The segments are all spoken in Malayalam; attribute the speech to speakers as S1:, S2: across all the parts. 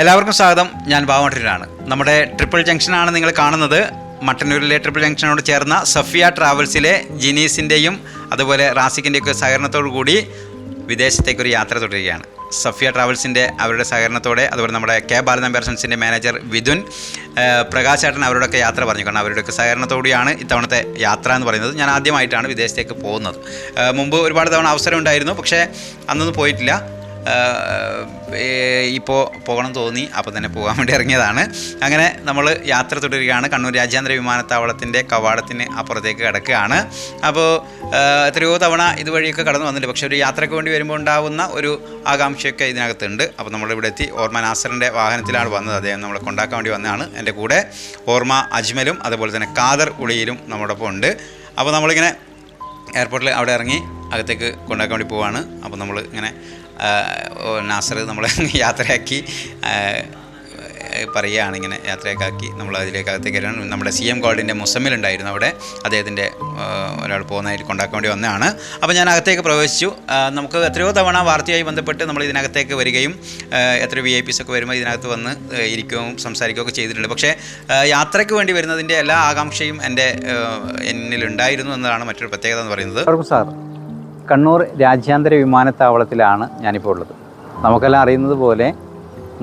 S1: എല്ലാവർക്കും സ്വാഗതം. ഞാൻ ബാവമട്ടൂരാണ് നമ്മുടെ ട്രിപ്പിൾ ജംഗ്ഷനാണ് നിങ്ങൾ കാണുന്നത്. മട്ടന്നൂരിലെ ട്രിപ്പിൾ ജംഗ്ഷനോട് ചേർന്ന സഫിയ ട്രാവൽസിലെ ജിനീസിന്റെയും അതുപോലെ റാസിക്കിന്റെയൊക്കെ സഹകരണത്തോടു കൂടി വിദേശത്തേക്കൊരു യാത്ര തുടരുകയാണ്. സഫിയ ട്രാവൽസിന്റെ അവരുടെ സഹകരണത്തോടെ അതുപോലെ നമ്മുടെ കെ ബാലൻ പേഴ്സൺസിന്റെ മാനേജർ വിധുൻ പ്രകാശ് ചേട്ടൻ അവരോടൊക്കെ യാത്ര പറഞ്ഞു. കാരണം അവരുടെയൊക്കെ സഹകരണത്തോടെയാണ് ഇത്തവണത്തെ യാത്ര എന്ന് പറയുന്നത്. ഞാൻ ആദ്യമായിട്ടാണ് വിദേശത്തേക്ക് പോകുന്നത്. മുമ്പ് ഒരുപാട് തവണ അവസരം ഉണ്ടായിരുന്നു. പക്ഷേ അന്നൊന്നും പോയിട്ടില്ല. ഇപ്പോൾ പോകണം തോന്നി അപ്പോൾ തന്നെ പോകാൻ വേണ്ടി ഇറങ്ങിയതാണ്. അങ്ങനെ നമ്മൾ യാത്ര തുടരുകയാണ്. കണ്ണൂർ രാജ്യാന്തര വിമാനത്താവളത്തിന്റെ കവാടത്തിന് അപ്പുറത്തേക്ക് കിടക്കുകയാണ്. അപ്പോൾ എത്രയോ തവണ ഇതുവഴിയൊക്കെ കടന്നു വന്നിട്ടുണ്ട്. പക്ഷേ ഒരു യാത്രയ്ക്ക് വേണ്ടി വരുമ്പോൾ ഉണ്ടാകുന്ന ഒരു ആകാംക്ഷയൊക്കെ ഇതിനകത്തുണ്ട്. അപ്പോൾ നമ്മളിവിടെ എത്തി. ഓർമ്മ നാസറിന്റെ വാഹനത്തിലാണ് വന്നത്. അദ്ദേഹം നമ്മളെ കൊണ്ടാക്കാൻ വേണ്ടി വന്നതാണ്. എന്റെ കൂടെ ഓർമ്മ അജ്മലും അതുപോലെ തന്നെ കാദർ ഉളിയിലും നമ്മുടെ ഒപ്പം ഉണ്ട്. അപ്പോൾ നമ്മളിങ്ങനെ എയർപോർട്ടിൽ അവിടെ ഇറങ്ങി അകത്തേക്ക് കൊണ്ടാക്കാൻ വേണ്ടി പോവാണ്. അപ്പോൾ നമ്മൾ ഇങ്ങനെ നാസർ നമ്മളെ യാത്രയാക്കി പറയുകയാണ് ഇങ്ങനെ യാത്രയാക്കി നമ്മൾ അതിലേക്ക് അകത്തേക്ക് കയറാണ് നമ്മുടെ സി എം ഗോൾഡിന്റെ മുസമ്മിലുണ്ടായിരുന്നു അവിടെ. അദ്ദേഹത്തിന്റെ ഒരാൾ പോകുന്നതായിട്ട് കൊണ്ടാക്കാൻ വേണ്ടി വന്നതാണ്. അപ്പോൾ ഞാൻ അകത്തേക്ക് പ്രവേശിച്ചു. നമുക്ക് എത്രയോ തവണ വാർത്തയായി ബന്ധപ്പെട്ട് നമ്മൾ ഇതിനകത്തേക്ക് വരികയും എത്രയോ എത്ര വി ഐ പിസ് ഒക്കെ വരുമ്പോൾ ഇതിനകത്ത് വന്ന് ഇരിക്കുകയും സംസാരിക്കുകയും സംസാരിക്കുകയൊക്കെ ചെയ്തിട്ടുണ്ട്. പക്ഷേ യാത്രയ്ക്ക് വേണ്ടി വരുന്നതിന്റെ എല്ലാ ആകാംക്ഷയും എന്റെ എന്നിലുണ്ടായിരുന്നു എന്നതാണ് മറ്റൊരു പ്രത്യേകത എന്ന് പറയുന്നത്.
S2: സാർ കണ്ണൂർ രാജ്യാന്തര വിമാനത്താവളത്തിലാണ് ഞാനിപ്പോൾ ഉള്ളത്. നമുക്കെല്ലാം അറിയുന്നത് പോലെ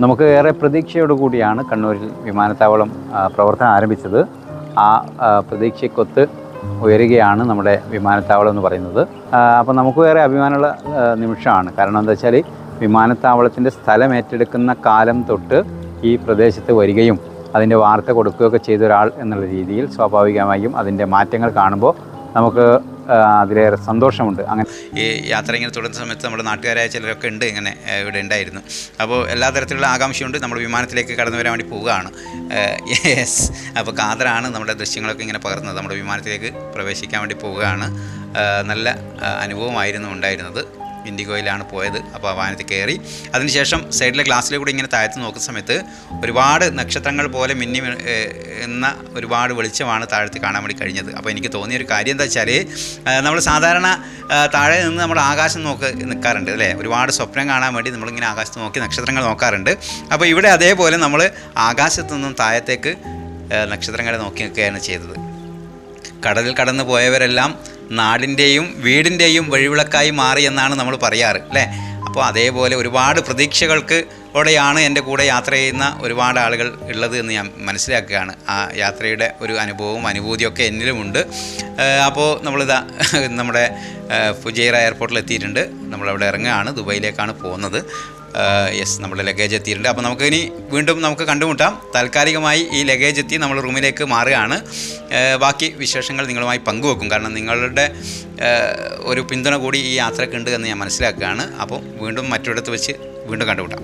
S2: നമുക്ക് ഏറെ പ്രതീക്ഷയോടു കൂടിയാണ് കണ്ണൂരിൽ വിമാനത്താവളം പ്രവർത്തനം ആരംഭിച്ചത്. ആ പ്രതീക്ഷയ്ക്കൊത്ത് ഉയരുകയാണ് നമ്മുടെ വിമാനത്താവളം എന്ന് പറയുന്നത്. അപ്പോൾ നമുക്ക് ഏറെ അഭിമാനമുള്ള നിമിഷമാണ്. കാരണം എന്താ വെച്ചാൽ വിമാനത്താവളത്തിന്റെ സ്ഥലം ഏറ്റെടുക്കുന്ന കാലം തൊട്ട് ഈ പ്രദേശത്ത് വരികയും അതിന്റെ വാർത്ത കൊടുക്കുകയൊക്കെ ചെയ്ത ഒരാൾ എന്നുള്ള രീതിയിൽ സ്വാഭാവികമായും അതിന്റെ മാറ്റങ്ങൾ കാണുമ്പോൾ നമുക്ക് അതിലേറെ സന്തോഷമുണ്ട്. അങ്ങനെ
S1: ഈ യാത്ര ഇങ്ങനെ തുടങ്ങുന്ന സമയത്ത് നമ്മുടെ നാട്ടുകാരായ ചിലരൊക്കെ ഉണ്ട് ഇങ്ങനെ ഇവിടെ ഉണ്ടായിരുന്നു. അപ്പോൾ എല്ലാ തരത്തിലുള്ള ആകാംക്ഷയുണ്ട്. നമ്മൾ വിമാനത്തിലേക്ക് കടന്നു വരാൻ വേണ്ടി പോവുകയാണ്. യെസ്. അപ്പോൾ കാതറാണ് നമ്മുടെ ദൃശ്യങ്ങളൊക്കെ ഇങ്ങനെ പകർന്നത്. നമ്മുടെ വിമാനത്തിലേക്ക് പ്രവേശിക്കാൻ വേണ്ടി പോവുകയാണ്. നല്ല അനുഭവമായിരുന്നു ഉണ്ടായിരുന്നത്. ഇൻഡിഗോയിലാണ് പോയത്. അപ്പോൾ ആ വാഹനത്തിൽ കയറി. അതിനുശേഷം സൈഡിലെ ഗ്ലാസ്സിലൂടെ ഇങ്ങനെ താഴത്ത് നോക്കുന്ന സമയത്ത് ഒരുപാട് നക്ഷത്രങ്ങൾ പോലെ മിന്നി എന്ന ഒരുപാട് വെളിച്ചമാണ് താഴത്ത് കാണാൻ വേണ്ടി കഴിഞ്ഞത്. അപ്പോൾ എനിക്ക് തോന്നിയ ഒരു കാര്യം എന്താ വെച്ചാൽ നമ്മൾ സാധാരണ താഴെ നിന്ന് നമ്മൾ ആകാശം നോക്ക് നിൽക്കാറുണ്ട് അല്ലേ? ഒരുപാട് സ്വപ്നം കാണാൻ വേണ്ടി നമ്മളിങ്ങനെ ആകാശത്ത് നോക്കി നക്ഷത്രങ്ങൾ നോക്കാറുണ്ട്. അപ്പോൾ ഇവിടെ അതേപോലെ നമ്മൾ ആകാശത്തു നിന്നും താഴത്തേക്ക് നക്ഷത്രങ്ങളെ നോക്കി നിൽക്കുകയാണ് ചെയ്തത്. കടലിൽ കടന്നു പോയവരെല്ലാം നാടിന്റെയും വീടിന്റെയും വഴിവിളക്കായി മാറി എന്നാണ് നമ്മൾ പറയാറ് അല്ലേ? അപ്പോൾ അതേപോലെ ഒരുപാട് പ്രതീക്ഷകൾക്ക് ഓടെയാണ് എന്റെ കൂടെ യാത്ര ചെയ്യുന്ന ഒരുപാട് ആളുകൾ ഉള്ളത് എന്ന് ഞാൻ മനസ്സിലാക്കുകയാണ്. ആ യാത്രയുടെ ഒരു അനുഭവവും അനുഭൂതിയൊക്കെ എന്നിലുമുണ്ട്. അപ്പോൾ നമ്മളിതാ നമ്മുടെ ഫുജൈറ എയർപോർട്ടിൽ എത്തിയിട്ടുണ്ട് നമ്മളവിടെ ഇറങ്ങുകയാണ് ദുബൈയിലേക്കാണ് പോകുന്നത്. യെസ് നമ്മുടെ ലഗേജ് എത്തിയിട്ടുണ്ട്. അപ്പോൾ നമുക്ക് ഇനി വീണ്ടും നമുക്ക് കണ്ടുമുട്ടാം. താൽക്കാലികമായി ഈ ലഗേജ് എത്തി നമ്മൾ റൂമിലേക്ക് മാറുകയാണ്. ബാക്കി വിശേഷങ്ങൾ നിങ്ങളുമായി പങ്കുവെക്കും. കാരണം നിങ്ങളുടെ ഒരു പിന്തുണ കൂടി ഈ യാത്രക്കുണ്ട് എന്ന് ഞാൻ മനസ്സിലാക്കുകയാണ്. അപ്പോൾ വീണ്ടും മറ്റൊരിടത്ത് വെച്ച് വീണ്ടും കണ്ടുമുട്ടാം.